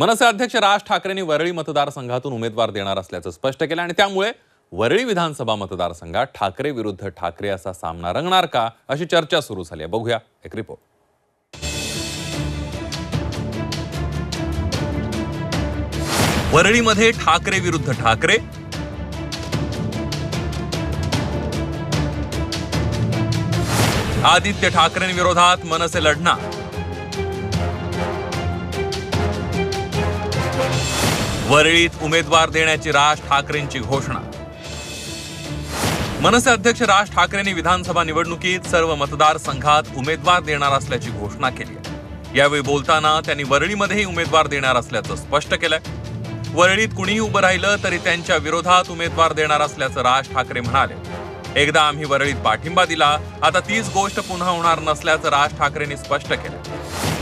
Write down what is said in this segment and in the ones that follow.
मनसे अध्यक्ष राज ठाकरेंनी वरळी मतदारसंघातून उमेदवार देणार असल्याचं स्पष्ट केलं आणि त्यामुळे वरळी विधानसभा मतदारसंघात ठाकरे विरुद्ध ठाकरे असा सामना रंगणार का अशी चर्चा सुरू झाली आहे. बघूया एक रिपोर्ट वरळीमध्ये ठाकरे विरुद्ध ठाकरे. आदित्य ठाकरेंविरोधात मनसे लढणार. वरळीत उमेदवार देण्याची राज ठाकरेंची घोषणा. मनसे अध्यक्ष राज ठाकरेंनी विधानसभा निवडणुकीत सर्व मतदारसंघात उमेदवार देणार असल्याची घोषणा केली आहे. यावेळी बोलताना त्यांनी वरळीमध्येही उमेदवार देणार असल्याचं स्पष्ट केलंय. वरळीत कुणीही उभं राहिलं तरी त्यांच्या विरोधात उमेदवार देणार असल्याचं राज ठाकरे म्हणाले. एकदा आम्ही वरळीत पाठिंबा दिला आता तीच गोष्ट पुन्हा होणार नसल्याचं राज ठाकरेंनी स्पष्ट केलं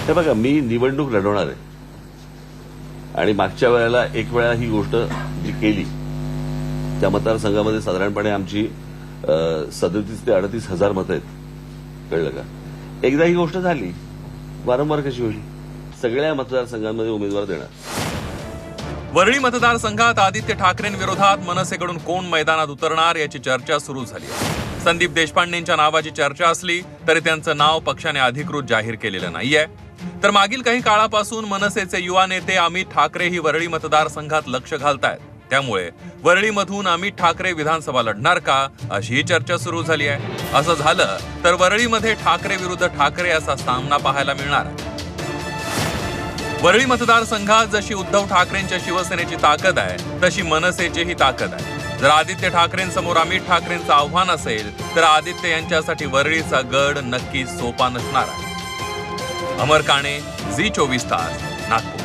हे बघा मी निवडणूक लढवणार आहे. आणि मागच्या वेळेला एक वेळा ही गोष्ट जी केली त्या मतदारसंघामध्ये साधारणपणे आमची सदतीस ते अडतीस हजार मतं आहेत. कळलं का? एकदा ही गोष्ट झाली वारंवार कशी होईल? सगळ्या मतदारसंघांमध्ये उमेदवार देणार. वरळी मतदारसंघात आदित्य ठाकरेंविरोधात मनसेकडून कोण मैदानात उतरणार याची चर्चा सुरू झाली संदीप देशपांडेंच्या नावाची चर्चा असली तरी त्यांचं नाव पक्षाने अधिकृत जाहीर केलेलं नाहीये. तर मागील काही काळापासून मनसेचे युवा नेते अमित ठाकरे ही वरळी मतदारसंघात लक्ष घालतायत. त्यामुळे वरळीमधून अमित ठाकरे विधानसभा लढणार का अशी चर्चा सुरू झाली आहे. असं झालं तर वरळीमध्ये ठाकरे विरुद्ध ठाकरे असा सामना पाहायला मिळणार. वरळी मतदारसंघात जशी उद्धव ठाकरेंच्या शिवसेनेची ताकद आहे तशी मनसेचीही ताकद आहे. जर आदित्य ठाकरेंसमोर अमित ठाकरेंचं आव्हान असेल तर आदित्य यांच्यासाठी वरळीचा गड नक्की सोपा नसणार आहे. अमर काणे झी चोवीस तास नागपूर.